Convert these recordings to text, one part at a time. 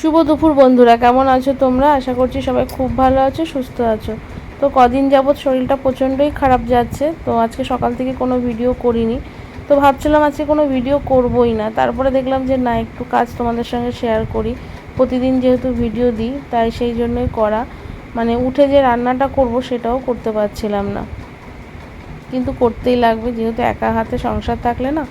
শুভ দুপুর বন্ধুরা, কেমন আছো তোমরা? আশা করছি সবাই খুব ভালো আছো, সুস্থ আছো। তো কদিন যাবৎ শরীরটা প্রচণ্ডই খারাপ যাচ্ছে, তো আজকে সকাল থেকে কোনো ভিডিও করিনি। তো ভাবছিলাম আজকে কোনো ভিডিও করবই না। তারপরে দেখলাম যে না, একটু কাজ তোমাদের সঙ্গে শেয়ার করি। প্রতিদিন যেহেতু ভিডিও দিই, তাই সেই জন্যই করা। মানে উঠে যে রান্নাটা করব সেটাও করতে পারছিলাম না। কিন্তু করতেই লাগবে, যেহেতু একা হাতে সংসার থাকলে না,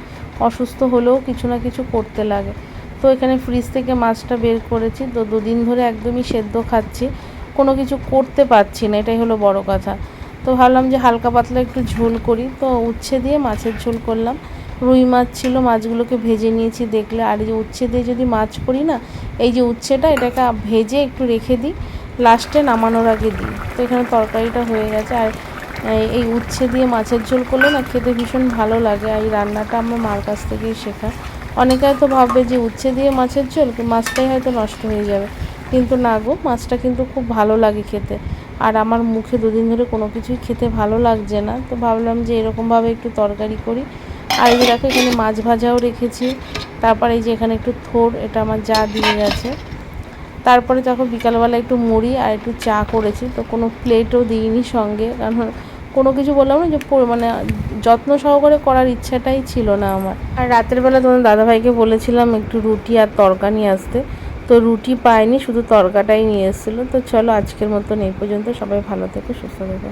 অসুস্থ হলেও কিছু না কিছু করতে লাগে। তো এখানে ফ্রিজ থেকে মাছটা বের করেছি। তো দুদিন ধরে একদমই সেদ্ধ খাচ্ছি। কোনো কিছু করতে পারছি না, এটাই হলো বড় কথা। তো ভাবলাম যে হালকা পাতলা একটু ঝোল করি। তো উচ্ছে দিয়ে মাছের ঝোল করলাম। রুই মাছ ছিল, মাছগুলোকে ভেজে নিয়েছি দেখলে। আর এই যে উচ্ছে দিয়ে যদি মাছ করি না, এই যে উচ্ছেটা, এটাকে ভেজে একটু রেখে দিই। লাস্টে নামানোর আগে দিই। তো এখানে তরকারিটা হয়ে গেছে। আর এই- উচ্ছে দিয়ে মাছের ঝোল করলে না খেতে ভীষণ ভালো লাগে। আর এই রান্নাটা আমার মার কাছ থেকেই শেখা। অনেকে হয়তো ভাববে যে উচ্ছে দিয়ে মাছের ঝোল মাছটাই হয়তো নষ্ট হয়ে যাবে। কিন্তু না গো, মাছটা কিন্তু খুব ভালো লাগে খেতে। আর আমার মুখে দুদিন ধরে কোনো কিছুই খেতে ভালো লাগছে না। তো ভাবলাম যে এরকমভাবে একটু তরকারি করি। আর এই দেখো, এখানে মাছ ভাজাও রেখেছি। তারপরে এই যে এখানে একটু থোর, এটা আমার যা দিয়ে গেছে। তারপরে দেখো বিকালবেলা একটু মুড়ি আর একটু চা করেছি, তো কোনো প্লেটও দিইনি সঙ্গে। কারণ কোনো কিছু বললাম না যে মানে যত্ন সহকারে করার ইচ্ছাটাই ছিল না আমার। আর রাতের বেলা তোমার দাদাভাইকে বলেছিলাম একটু রুটি আর তরকা নিয়ে আসতে। তো রুটি পায়নি শুধু তরকাটাই নিয়ে এসেছিল। তো চলো আজকের মতন এই পর্যন্ত। সবাই ভালো থেকে, সুস্থ থেকো।